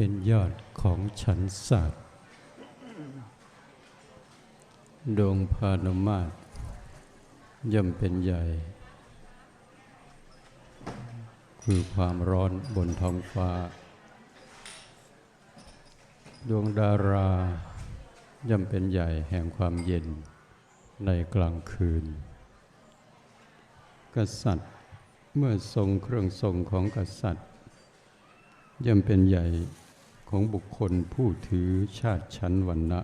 เป็นยอดของฉันศาสตร์ดวงพานุมาตย่อมเป็นใหญ่ คือความร้อนบนท้องฟ้า ดวงดาราย่อมเป็นใหญ่แห่งความเย็นในกลางคืน กษัตริย์เมื่อทรงเครื่องทรงของกษัตริย์ย่อมเป็นใหญ่ ของบุคคลผู้ถือชาติชั้นวรรณะ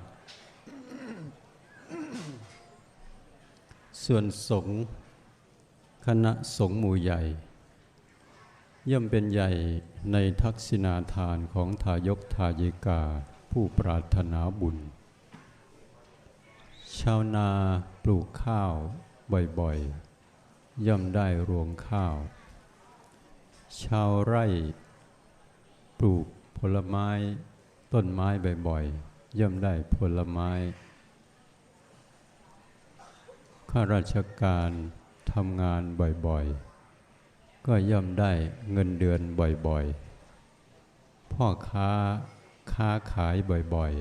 ส่วนสงฆ์คณะสงฆ์หมู่ใหญ่ ย่อมเป็นใหญ่ในทักษิณาทานของทายกทายิกาผู้ปรารถนาบุญ ชาวนาปลูกข้าวบ่อยๆ ย่อมได้รวงข้าว ชาวไร่ ปลูก ผลไม้ต้นไม้บ่อยๆย่อมได้ผลไม้ ข้าราชการทำงานบ่อยๆ ก็ย่อมได้เงินเดือนบ่อยๆ พ่อค้าค้าขายบ่อย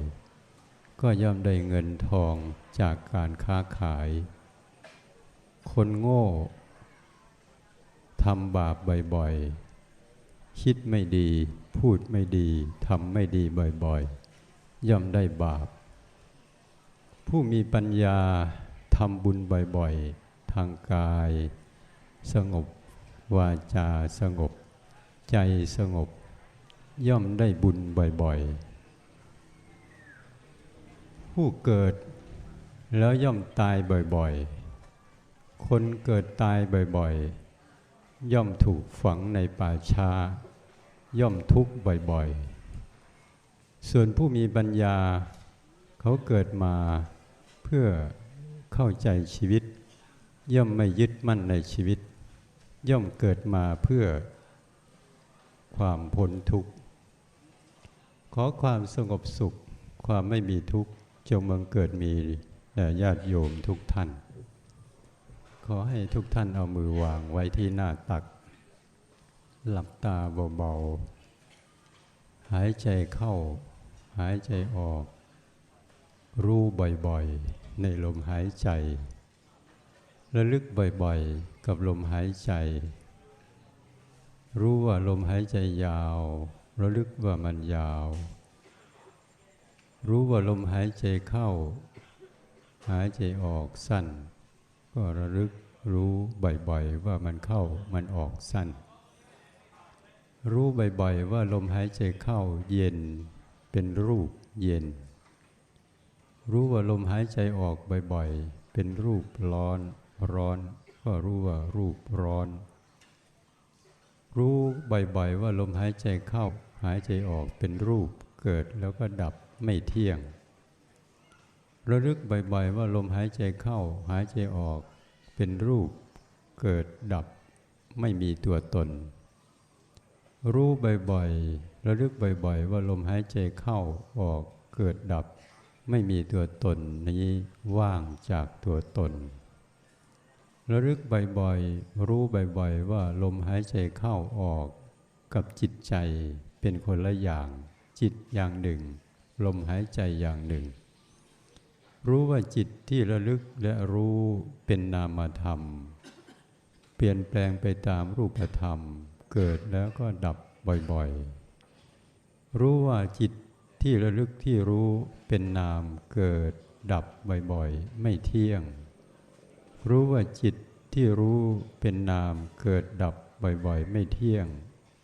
ๆ ก็ย่อมได้เงินทองจากการค้าขาย คนโง่ทำบาปบ่อยๆ คิดไม่ดี พูดไม่ดีทำไม่ดีบ่อยๆ ย่อมได้บาป ผู้มีปัญญาทำบุญบ่อยๆ ทางกาย สงบ วาจาสงบ ใจสงบ ย่อมได้บุญบ่อยๆ ผู้เกิดแล้วย่อมตายบ่อยๆ คนเกิดตายบ่อยๆ ย่อมถูกฝังในป่าช้า ย่อมทุกข์บ่อยๆ ส่วนผู้มีปัญญา เขาเกิดมาเพื่อเข้าใจชีวิต ย่อมไม่ยึดมั่นในชีวิต ย่อมเกิดมาเพื่อความพ้นทุกข์ ขอความสงบสุข ความไม่มีทุกข์จงบังเกิดมีแด่ญาติโยมทุกท่าน ขอให้ทุกท่านเอามือวางไว้ที่หน้าตัก หลับตาเบาๆ หายใจเข้า หายใจออก รู้บ่อยๆ ในลมหายใจ ระลึกบ่อยๆ กับลมหายใจ รู้ว่าลมหายใจยาว ระลึกว่ามันยาว รู้ว่าลมหายใจเข้า หายใจออกสั้น ก็ระลึกรู้บ่อยๆว่ามันเข้ามันออกสั้น รู้บ่อยๆว่าลมหายใจเข้าเย็นเป็นรูปเย็น รู้ว่าลมหายใจออกบ่อยๆเป็นรูปร้อนร้อน ก็รู้ว่ารูปร้อน รู้บ่อยๆว่าลมหายใจเข้าหายใจออกเป็นรูปเกิดแล้วก็ดับไม่เที่ยง ระลึกบ่อยๆว่าลมหายใจเข้าหายใจออก เป็นรูปเกิดดับไม่มีตัวตน รู้บ่อยๆระลึกบ่อยๆ ว่าลมหายใจเข้าออกเกิดดับ ไม่มีตัวตนนี้ว่างจากตัวตน ระลึกบ่อยๆรู้บ่อยๆว่าลมหายใจเข้าออก กับจิตใจเป็นคนละอย่าง จิตอย่างหนึ่ง ลมหายใจอย่างหนึ่ง รู้ว่าจิตที่ระลึกและรู้เป็นนามธรรม เปลี่ยนแปลงไปตามรูปธรรม เกิดแล้วก็ดับบ่อยๆ รู้ว่าจิตที่ระลึกที่รู้เป็นนามเกิดดับบ่อยๆ ไม่เที่ยง รู้ว่าจิตที่รู้เป็นนามเกิดดับบ่อยๆ ไม่เที่ยง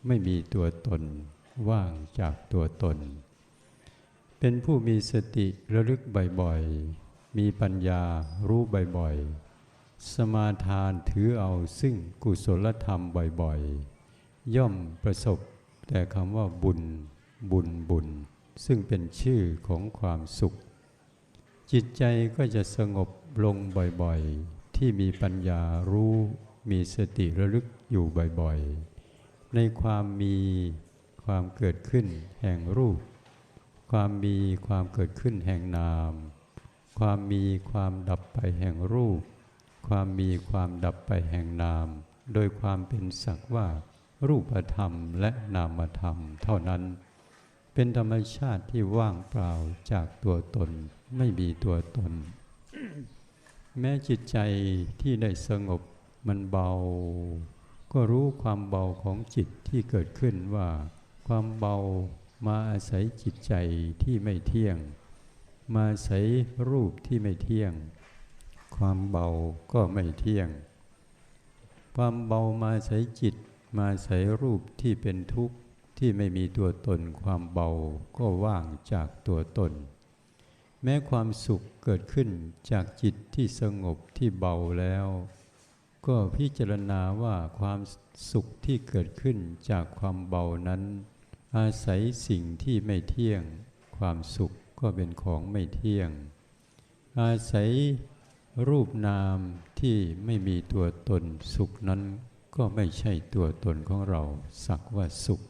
ไม่มีตัวตน ว่างจากตัวตน เป็นผู้มีสติระลึกบ่อยๆ มีปัญญารู้บ่อยๆ สมาทานถือเอาซึ่งกุศลธรรมบ่อยๆ ย่อมประสบแต่คำว่าบุญ บุญบุญ ซึ่งเป็นชื่อของความสุข จิตใจก็จะสงบลงบ่อยๆ ที่มีปัญญารู้มีสติระลึกอยู่บ่อยๆ ในความมีความเกิดขึ้นแห่งรูป ความมีความเกิดขึ้นแห่งนาม ความมีความดับไปแห่งรูป ความมีความดับไปแห่งนาม โดยความเป็นสักว่า รูปธรรมและนามธรรมเท่านั้น เป็นธรรมชาติที่ว่างเปล่าจากตัวตนไม่มีตัวตน แม้จิตใจที่ได้สงบมันเบา ก็รู้ความเบาของจิตที่เกิดขึ้นว่า ความเบา มาอาศัยจิตใจที่ไม่เที่ยง มาอาศัยรูปที่ไม่เที่ยง ความเบาก็ไม่เที่ยง ความเบามาอาศัยจิต มาอาศัยรูปที่เป็นทุกข์ที่ไม่มีตัวตน ความเบาก็ว่างจากตัวตน แม้ความสุขเกิดขึ้นจากจิตที่สงบที่เบาแล้ว ก็พิจารณาว่าความสุขที่เกิดขึ้นจากความเบานั้น อาศัยสิ่งที่ไม่เที่ยง ความสุขก็เป็นของไม่เที่ยง อาศัยรูปนามที่ไม่มีตัวตนสุขนั้น ก็ไม่ใช่ตัวตนของเรา สักว่าสุข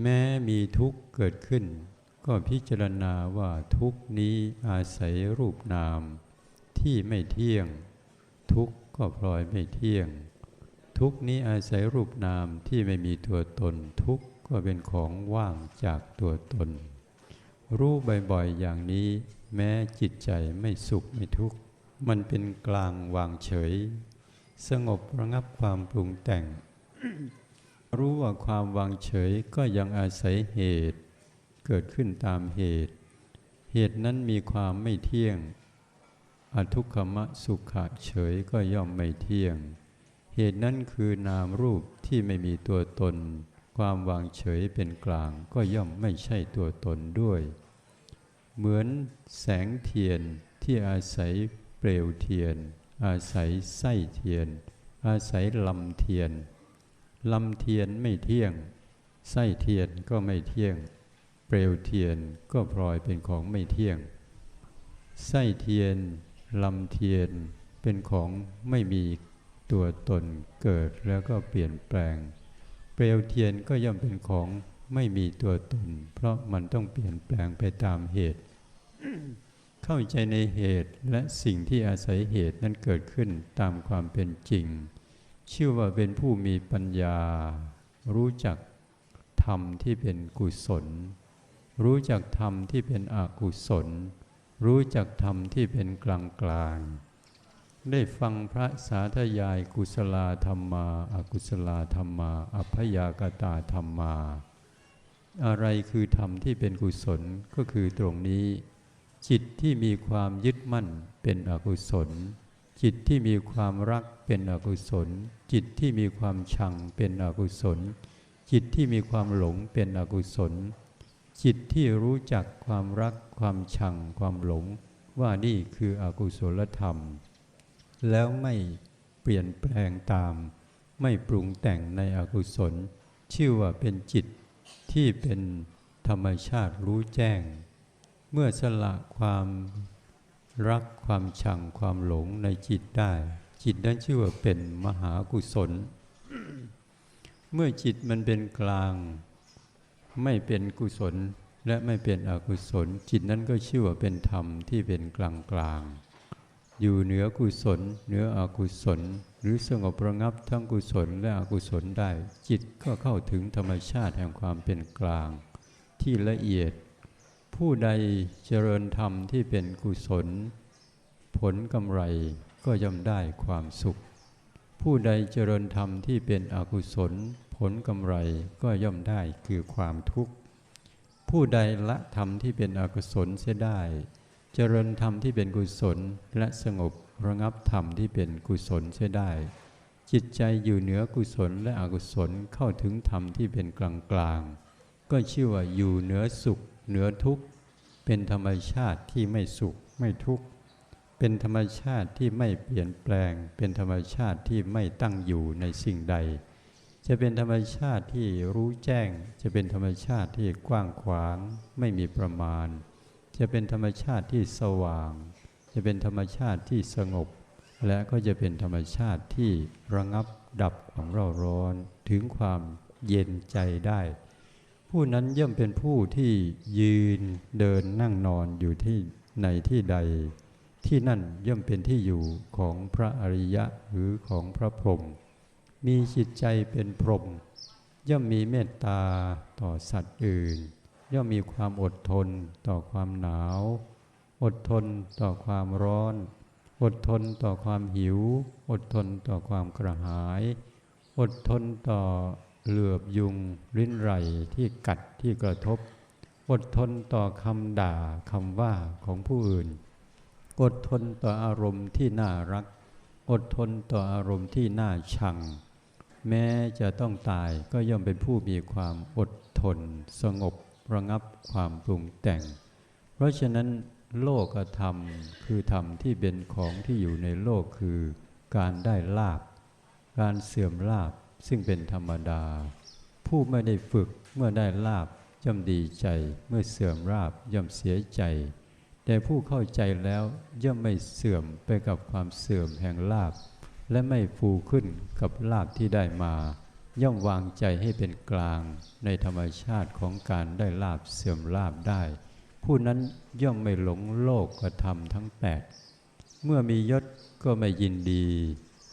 แม้มีทุกข์เกิดขึ้น ก็พิจารณาว่าทุกนี้อาศัยรูปนาม ที่ไม่เที่ยง ทุกข์ก็พลอยไม่เที่ยง ทุกนี้อาศัยรูปนามที่ไม่มีตัวตนทุก ข์ก็เป็นของว่างจากตัวตน รู้บ่อยๆอย่างนี้ แม้จิตใจไม่สุขไม่ทุกข์ มันเป็นกลางวางเฉย สงบระงับความปรุงแต่ง รู้ว่าความวางเฉยก็ยังอาศัยเหตุ เกิดขึ้นตามเหตุ เหตุนั้นมีความไม่เที่ยงอทุกขมะสุขะเฉยก็ย่อมไม่เที่ยง เหตุนั้นคือนามรูปที่ไม่มีตัวตน ความวางเฉยเป็นกลางก็ย่อมไม่ใช่ตัวตนด้วย เหมือนแสงเทียนที่อาศัยเปลวเทียน อาศัยไส้เทียน อาศัยลำเทียนลำเทียนไม่เที่ยง ไส้เทียนก็ไม่เที่ยง เปลวเทียนก็พลอยเป็นของไม่เที่ยง ไส้เทียนลำเทียนเป็นของไม่มีตัวตนเกิดแล้วก็เปลี่ยนแปลง เปลวเทียนก็ย่อมเป็นของไม่มีตัวตน เพราะมันต้องเปลี่ยนแปลงไปตามเหตุ เข้าใจในเหตุและสิ่งที่อาศัยเหตุนั้นเกิดขึ้นตามความเป็นจริง ชื่อว่าเป็นผู้มีปัญญา รู้จักธรรมที่เป็นกุศล รู้จักธรรมที่เป็นอกุศล รู้จักธรรมที่เป็นกลางกลาง ได้ฟังพระสาธยายกุศลธรรมาอากุศลธรรมาอัพยากตาธรรมา อะไรคือธรรมที่เป็นกุศลก็คือตรงนี้ จิตที่มีความยึดมั่นเป็นอกุศล จิตที่มีความรักเป็นอกุศล จิตที่มีความชังเป็นอกุศล จิตที่มีความหลงเป็นอกุศล จิตที่รู้จักความรักความชังความหลง ว่านี่คืออกุศลธรรม แล้วไม่เปลี่ยนแปลงตาม ไม่ปรุงแต่งในอกุศล ชื่อว่าเป็นจิตที่เป็นธรรมชาติรู้แจ้ง เมื่อสละความรักความชังความหลงในจิตได้ จิตนั้นชื่อว่าเป็นมหากุศล เมื่อจิตมันเป็นกลาง ไม่เป็นกุศลและไม่เป็นอกุศล จิตนั้นก็ชื่อว่าเป็นธรรมที่เป็นกลางกลาง อยู่เหนือกุศล เหนืออกุศล หรือสงบระงับทั้งกุศลและอกุศลได้ จิตก็เข้าถึงธรรมชาติแห่งความเป็นกลาง ที่ละเอียด ผู้ใดเจริญธรรมที่เป็นกุศล ผลกำไรก็ย่อมได้ความสุข ผู้ใดเจริญธรรมที่เป็นอกุศล ผลกำไรก็ย่อมได้คือความทุกข์ ผู้ใดละธรรมที่เป็นอกุศลเสียได้ เจริญธรรมที่เป็นกุศลและสงบระงับธรรมที่เป็นกุศลเสียได้ จิตใจอยู่เหนือกุศลและอกุศลเข้าถึงธรรมที่เป็นกลางกลางๆก็ชื่อว่าอยู่เหนือสุข เหนือทุกข์ เป็นธรรมชาติที่ไม่สุขไม่ทุกข์ เป็นธรรมชาติที่ไม่เปลี่ยนแปลง เป็นธรรมชาติที่ไม่ตั้งอยู่ในสิ่งใด จะเป็นธรรมชาติที่รู้แจ้ง จะเป็นธรรมชาติที่กว้างขวาง ไม่มีประมาณ จะเป็นธรรมชาติที่สว่าง จะเป็นธรรมชาติที่สงบ และก็จะเป็นธรรมชาติที่ระงับดับความเราร้อนถึงความเย็นใจได้ ผู้นั้นย่อมเป็นผู้ที่ยืนเดินนั่งนอนอยู่ที่ในที่ใด ที่นั่นย่อมเป็นที่อยู่ของพระอริยะหรือของพระพรหมมีจิตใจเป็นพรหมย่อมมีเมตตาต่อสัตว์อื่น ย่อมมีความอดทนต่อความหนาว อดทนต่อความร้อน อดทนต่อความหิว อดทนต่อความกระหาย อดทนต่อเหลือบยุงริ้นไรที่กัดที่กระทบ อดทนต่อคำด่าคำว่าของผู้อื่น อดทนต่ออารมณ์ที่น่ารัก อดทนต่ออารมณ์ที่น่าชัง แม้จะต้องตายก็ย่อมเป็นผู้มีความอดทนสงบ ระงับความปรุงแต่ง เพราะฉะนั้นโลกธรรมคือธรรมที่เป็นของที่อยู่ในโลกคือ การได้ลาบ การเสื่อมลาบซึ่งเป็นธรรมดา ผู้ไม่ได้ฝึกเมื่อได้ลาบย่อมดีใจ เมื่อเสื่อมลาบย่อมเสียใจ แต่ผู้เข้าใจแล้วย่อมไม่เสื่อมไปกับความเสื่อมแห่งลาบ และไม่ฟูขึ้นกับลาบที่ได้มา ย่อมวางใจให้เป็นกลางในธรรมชาติของการได้ลาบเสื่อมลาบได้ ผู้นั้นย่อมไม่หลงโลกกระทำทั้งแปดเมื่อมียศก็ไม่ยินดี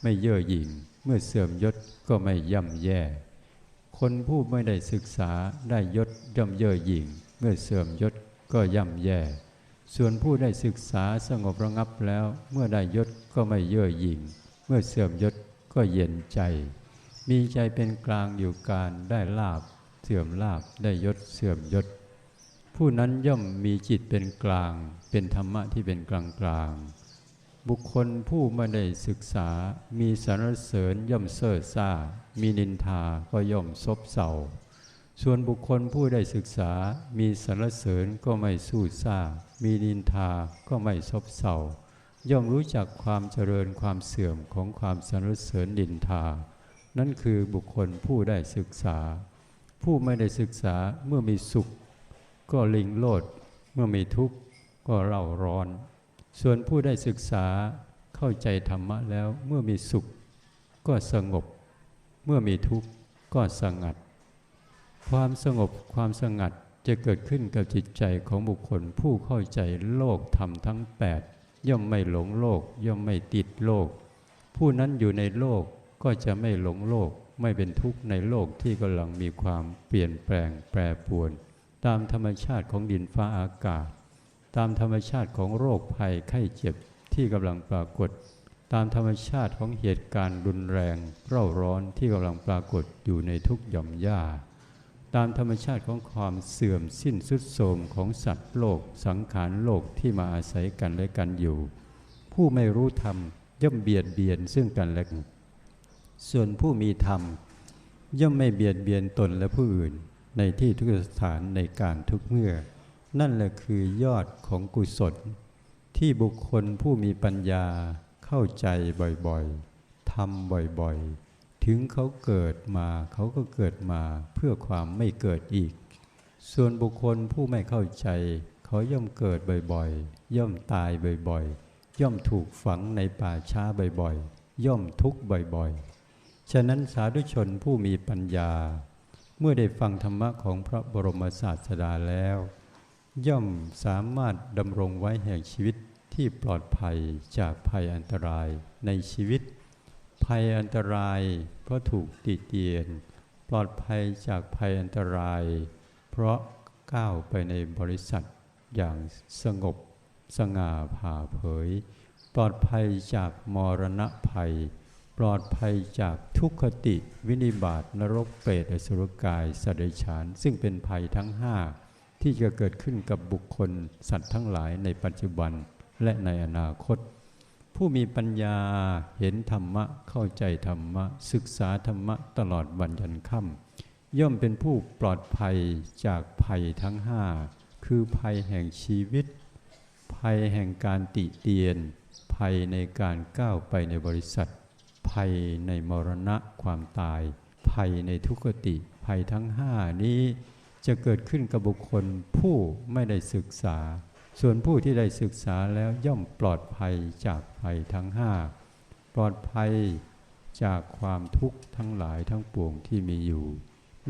ไม่เย่อหยิ่ง เมื่อเสื่อมยศก็ไม่ย่ำแย่ คนผู้ไม่ได้ศึกษาได้ยศย่อมเย่อหยิ่ง เมื่อเสื่อมยศก็ย่ำแย่ ส่วนผู้ได้ศึกษาสงบระงับแล้ว เมื่อได้ยศก็ไม่เย่อหยิ่ง เมื่อเสื่อมยศก็เย็นใจ มีใจเป็นกลางอยู่การได้ลาบเสื่อมลาบได้ยศเสื่อมยศ ผู้นั้นย่อมมีจิตเป็นกลาง เป็นธรรมะที่เป็นกลางกลางบุคคลผู้ไม่ได้ศึกษา มีสรรเสริญย่อมเซ่อซ่า มีนินทาก็ย่อมซบเซาส่วนบุคคลผู้ได้ศึกษา มีสรรเสริญก็ไม่สู้ซ่า มีนินทาก็ไม่ซบเซาย่อมรู้จักความเจริญความเสื่อมของความสรรเสริญนินทา นั่นคือบุคคลผู้ได้ศึกษา ผู้ไม่ได้ศึกษาเมื่อมีสุข ก็ลิงโลด เมื่อมีทุกข์ก็เร่าร้อน ส่วนผู้ได้ศึกษาเข้าใจธรรมะแล้วเมื่อมีสุข ก็สงบ เมื่อมีทุกข์ก็สงัด ความสงบความสงัดจะเกิดขึ้นกับจิตใจของบุคคลผู้เข้าใจโลกธรรมทั้ง 8 ย่อมไม่หลงโลก ย่อมไม่ติดโลก ผู้นั้นอยู่ในโลก ก็จะไม่หลงโลกไม่เป็นทุกข์ในโลกที่กำลังมีความเปลี่ยนแปลงแปรปรวน ตามธรรมชาติของดินฟ้าอากาศ ตามธรรมชาติของโรคภัยไข้เจ็บที่กำลังปรากฏ ตามธรรมชาติของเหตุการณ์รุนแรงเร่าร้อนที่กำลังปรากฏอยู่ในทุกหย่อมหญ้า ตามธรรมชาติของความเสื่อมสิ้นสุดโทมของสัตว์โลก สังขารโลกที่มาอาศัยกันและกันอยู่ ผู้ไม่รู้ธรรมย่อมเบียดเบียนซึ่งกันและกัน ส่วนผู้มีธรรม ย่อมไม่เบียดเบียนตนและผู้อื่น ในที่ทุกสถานในการทุกเมื่อ นั่นแหละคือยอดของกุศล ที่บุคคลผู้มีปัญญาเข้าใจบ่อยๆทำบ่อยๆ ถึงเขาเกิดมาเขาก็เกิดมาเพื่อความไม่เกิดอีก ส่วนบุคคลผู้ไม่เข้าใจ เขาย่อมเกิดบ่อยๆ ย่อมตายบ่อยๆ ย่อมถูกฝังในป่าช้าบ่อยๆ ย่อมทุกข์บ่อยๆ ฉะนั้นสาธุชนผู้มีปัญญา เมื่อได้ฟังธรรมะของพระบรมศาสดาแล้ว ย่อมสามารถดำรงไว้แห่งชีวิตที่ปลอดภัยจากภัยอันตรายในชีวิต ภัยอันตรายเพราะถูกติเตียน ปลอดภัยจากภัยอันตราย เพราะก้าวไปในบริษัทอย่างสงบสง่าผ่าเผย ปลอดภัยจากมรณะภัย ปลอดภัยจากทุกขติวินิบาตนรกเปรตอสุรกายสัตว์เดรัจฉาน ซึ่งเป็นภัยทั้งห้าที่จะเกิดขึ้นกับบุคคลสัตว์ทั้งหลายในปัจจุบันและในอนาคต ผู้มีปัญญาเห็นธรรมะเข้าใจธรรมะ ศึกษาธรรมะตลอดวันยันค่ำย่อมเป็นผู้ปลอดภัยจากภัยทั้งห้าคือภัยแห่งชีวิต ภัยแห่งการติเตียน ภัยในการก้าวไปในบริษัท ภัยในมรณะความตาย ภัยในทุกติ ภัยทั้งห้านี้จะเกิดขึ้นกับบุคคลผู้ไม่ได้ศึกษา ส่วนผู้ที่ได้ศึกษาแล้วย่อมปลอดภัยจากภัยทั้งห้าปลอดภัยจากความทุกข์ทั้งหลายทั้งปวงที่มีอยู่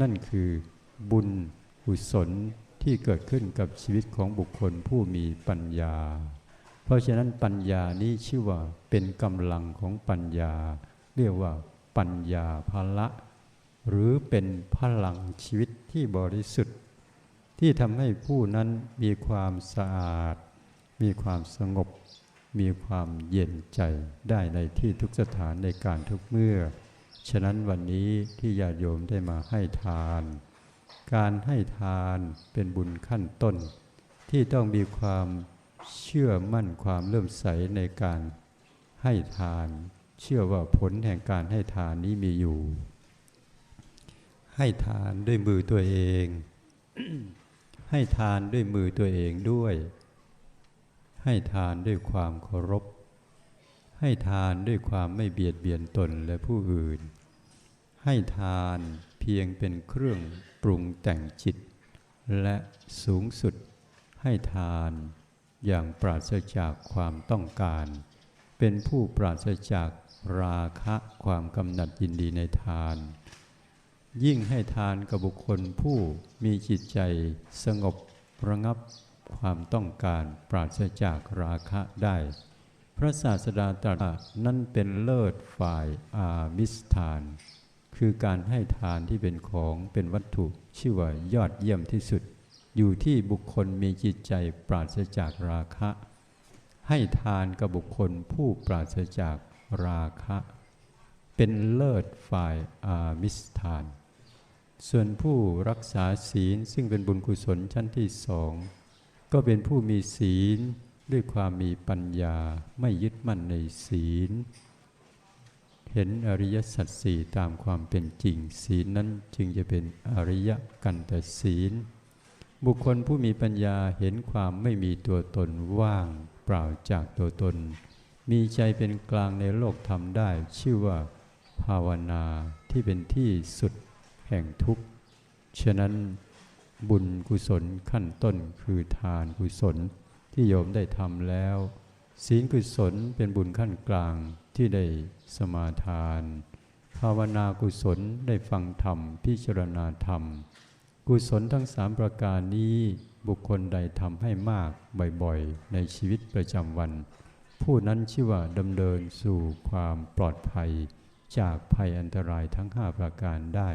นั่นคือบุญกุศลที่เกิดขึ้นกับชีวิตของบุคคลผู้มีปัญญา เพราะฉะนั้นปัญญานี้ชื่อว่าเป็นกำลังของปัญญา เรียกว่าปัญญาภละ หรือเป็นพลังชีวิตที่บริสุทธิ์ ที่ทำให้ผู้นั้นมีความสะอาด มีความสงบ มีความเย็นใจได้ในที่ทุกสถานในการทุกเมื่อ ฉะนั้นวันนี้ที่ญาติโยมได้มาให้ทาน การให้ทานเป็นบุญขั้นต้น ที่ต้องมีความเชื่อมั่นความเลื่อมใสในการให้ทาน เชื่อว่าผลแห่งการให้ทานนี้มีอยู่ ให้ทานด้วยมือตัวเอง ให้ทานด้วยมือตัวเองด้วย ให้ทานด้วยความเคารพ ให้ทานด้วยความไม่เบียดเบียนตนและผู้อื่น ให้ทานเพียงเป็นเครื่องปรุงแต่งจิต และสูงสุดให้ทานอย่างปราศจากความต้องการ เป็นผู้ปราศจากราคะความกำหนัดยินดีในทาน ยิ่งให้ทานกับบุคคลผู้มีจิตใจสงบระงับความต้องการปราศจากราคะได้ พระศาสดาตรัสนั่นเป็นเลิศฝ่ายอามิสทาน คือการให้ทานที่เป็นของเป็นวัตถุชื่อว่ายอดเยี่ยมที่สุด อยู่ที่บุคคลมีจิตใจปราศจากราคะ ให้ทานกับบุคคลผู้ปราศจากราคะ เป็นเลิศฝ่ายอามิสทาน ส่วนผู้รักษาศีลซึ่งเป็นบุญกุศลชั้นที่สองก็เป็นผู้มีศีลด้วยความมีปัญญาไม่ยึดมั่นในศีล เห็นอริยสัจสี่ตามความเป็นจริง ศีลนั้นจึงจะเป็นอริยกันตศีล บุคคลผู้มีปัญญาเห็นความไม่มีตัวตนว่าง ปล่าจากตัวตน มีใจเป็นกลางในโลกธรรมได้ ชื่อว่า ภาวนาที่เป็นที่สุดแห่งทุกข์ ฉะนั้นบุญกุศลขั้นต้นคือทานกุศลที่โยมได้ทำแล้ว ศีลกุศลเป็นบุญขั้นกลางที่ได้สมาทาน ภาวนากุศลได้ฟังธรรมพิจารณาธรรม กุศลทั้งสามประการนี้ บุคคลใดทำให้มากบ่อยๆ ในชีวิตประจำวัน ผู้นั้นชื่อว่าดำเนินสู่ความปลอดภัย จากภัยอันตรายทั้งห้าประการได้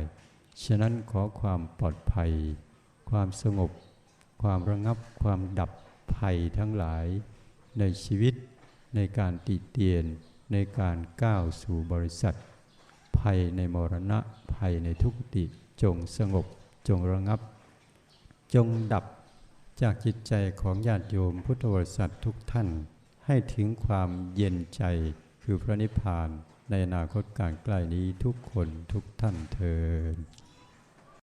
ฉะนั้นขอความปลอดภัย ความสงบ ความระงับความดับภัยทั้งหลาย ในชีวิต ในการติเตียน ในการก้าวสู่บริษัท ภัยในมรณะภัยในทุกติจงสงบจงระงับ จงดับ จากจิตใจของญาติโยมพุทธบริษัททุกท่าน ให้ถึงความเย็นใจคือพระนิพพานในอนาคตการใกล้นี้ทุกคนทุกท่านเทอ